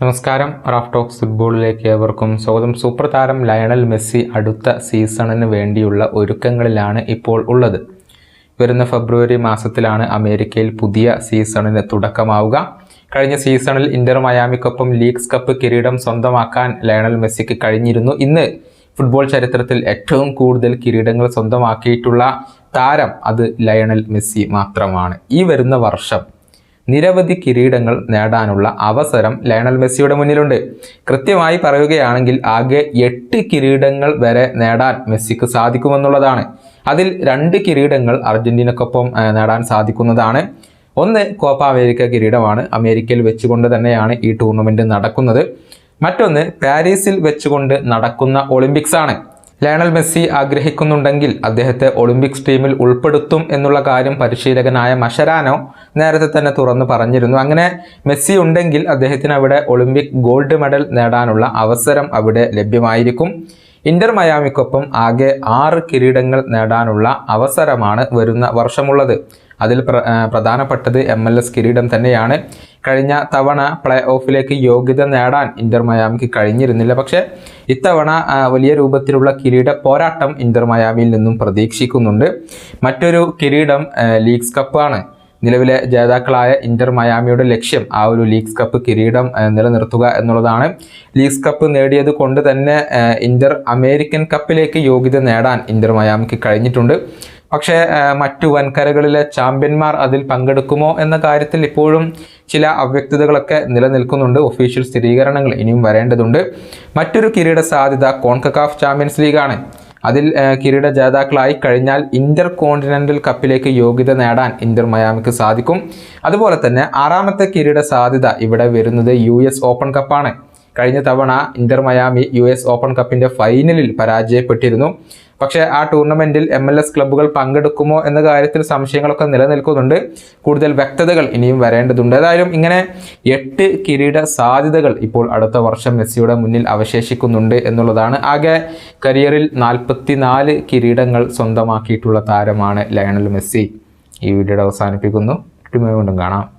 നമസ്കാരം. Raf talks ഫുട്ബോളിലേക്ക് ഏവർക്കും സ്വാഗതം. സൂപ്പർ താരം ലയണൽ മെസ്സി അടുത്ത സീസണിന് വേണ്ടിയുള്ള ഒരുക്കങ്ങളിലാണ് ഇപ്പോൾ ഉള്ളത്. വരുന്ന ഫെബ്രുവരി മാസത്തിലാണ് അമേരിക്കയിൽ പുതിയ സീസണിന് തുടക്കമാവുക. കഴിഞ്ഞ സീസണിൽ ഇന്റർ മയാമിക്കൊപ്പം ലീഗ്സ് കപ്പ് കിരീടം സ്വന്തമാക്കാൻ ലയണൽ മെസ്സിക്ക് കഴിഞ്ഞിരുന്നു. ഇന്ന് ഫുട്ബോൾ ചരിത്രത്തിൽ ഏറ്റവും കൂടുതൽ കിരീടങ്ങൾ സ്വന്തമാക്കിയിട്ടുള്ള താരം അത് ലയണൽ മെസ്സി മാത്രമാണ്. ഈ വരുന്ന വർഷം നിരവധി കിരീടങ്ങൾ നേടാനുള്ള അവസരം ലയണൽ മെസ്സിയുടെ മുന്നിലുണ്ട്. കൃത്യമായി പറയുകയാണെങ്കിൽ ആകെ എട്ട് കിരീടങ്ങൾ വരെ നേടാൻ മെസ്സിക്ക് സാധിക്കുമെന്നുള്ളതാണ്. അതിൽ രണ്ട് കിരീടങ്ങൾ അർജന്റീനക്കൊപ്പം നേടാൻ സാധിക്കുന്നതാണ്. ഒന്ന് കോപ്പ അമേരിക്ക കിരീടമാണ് അമേരിക്കയിൽ വെച്ചുകൊണ്ട് തന്നെയാണ് ഈ ടൂർണമെന്റ് നടക്കുന്നത്. മറ്റൊന്ന് പാരീസിൽ വെച്ചുകൊണ്ട് നടക്കുന്ന ഒളിമ്പിക്സ് ആണ് ലയണൽ മെസ്സി ആഗ്രഹിക്കുന്നുണ്ടെങ്കിൽ അദ്ദേഹത്തെ ഒളിമ്പിക്സ് ടീമിൽ ഉൾപ്പെടുത്തും എന്നുള്ള കാര്യം പരിശീലകനായ മഷരാനോ നേരത്തെ തന്നെ തുറന്നു പറഞ്ഞിരുന്നു. അങ്ങനെ മെസ്സി ഉണ്ടെങ്കിൽ അദ്ദേഹത്തിന് അവിടെ ഒളിമ്പിക് ഗോൾഡ് മെഡൽ നേടാനുള്ള അവസരം അവിടെ ലഭ്യമായിരിക്കും. ഇന്റർ മയാമിക്കൊപ്പം ആകെ ആറ് കിരീടങ്ങൾ നേടാനുള്ള അവസരമാണ് വരുന്ന വർഷമുള്ളത്. അതിൽ പ്ര പ്രധാനപ്പെട്ടത് എം എൽ എസ് കിരീടം തന്നെയാണ്. കഴിഞ്ഞ തവണ പ്ലേ ഓഫിലേക്ക് യോഗ്യത നേടാൻ ഇന്റർ മയാമിക്ക് കഴിഞ്ഞിരുന്നില്ല. പക്ഷേ ഇത്തവണ വലിയ രൂപത്തിലുള്ള കിരീട പോരാട്ടം ഇന്റർ മയാമിയിൽ നിന്നും പ്രതീക്ഷിക്കുന്നുണ്ട്. മറ്റൊരു കിരീടം ലീഗ്സ് കപ്പാണ്. നിലവിലെ ജേതാക്കളായ ഇന്റർ മയാമിയുടെ ലക്ഷ്യം ആ ഒരു ലീഗ്സ് കപ്പ് കിരീടം നിലനിർത്തുക എന്നുള്ളതാണ്. ലീഗ്സ് കപ്പ് നേടിയത് കൊണ്ട് തന്നെ ഇന്റർ അമേരിക്കൻ കപ്പിലേക്ക് യോഗ്യത നേടാൻ ഇന്റർ മയാമിക്ക് കഴിഞ്ഞിട്ടുണ്ട്. പക്ഷേ മറ്റു വൻകരകളിലെ ചാമ്പ്യന്മാർ അതിൽ പങ്കെടുക്കുമോ എന്ന കാര്യത്തിൽ ഇപ്പോഴും ചില അവ്യക്തതകളൊക്കെ നിലനിൽക്കുന്നുണ്ട്. ഒഫീഷ്യൽ സ്ഥിരീകരണങ്ങൾ ഇനിയും വരേണ്ടതുണ്ട്. മറ്റൊരു കിരീട സാധ്യത കോൺകക്കാഫ് ചാമ്പ്യൻസ് ലീഗാണ്. അതിൽ കിരീട ജേതാക്കളായി കഴിഞ്ഞാൽ ഇന്റർ കോണ്ടിനെന്റൽ കപ്പിലേക്ക് യോഗ്യത നേടാൻ ഇന്റർ മയാമിക്ക് സാധിക്കും. അതുപോലെ തന്നെ ആറാമത്തെ കിരീട സാധ്യത ഇവിടെ വരുന്നത് യു എസ് ഓപ്പൺ കപ്പാണ്. കഴിഞ്ഞ തവണ Inter Miami U S open കപ്പിന്റെ ഫൈനലിൽ പരാജയപ്പെട്ടിരുന്നു. പക്ഷേ ആ ടൂർണമെന്റിൽ എം എൽ എസ് ക്ലബ്ബുകൾ പങ്കെടുക്കുമോ എന്ന കാര്യത്തിൽ സംശയങ്ങളൊക്കെ നിലനിൽക്കുന്നുണ്ട്. കൂടുതൽ വ്യക്തതകൾ ഇനിയും വരേണ്ടതുണ്ട്. ഏതായാലും ഇങ്ങനെ എട്ട് കിരീട സാധ്യതകൾ ഇപ്പോൾ അടുത്ത വർഷം മെസ്സിയുടെ മുന്നിൽ അവശേഷിക്കുന്നുണ്ട് എന്നുള്ളതാണ്. ആകെ കരിയറിൽ നാൽപ്പത്തിനാല് കിരീടങ്ങൾ സ്വന്തമാക്കിയിട്ടുള്ള താരമാണ് ലയണൽ മെസ്സി. ഈ വീഡിയോയുടെ അവസാനിപ്പിക്കുന്നു. വീണ്ടും കാണാം.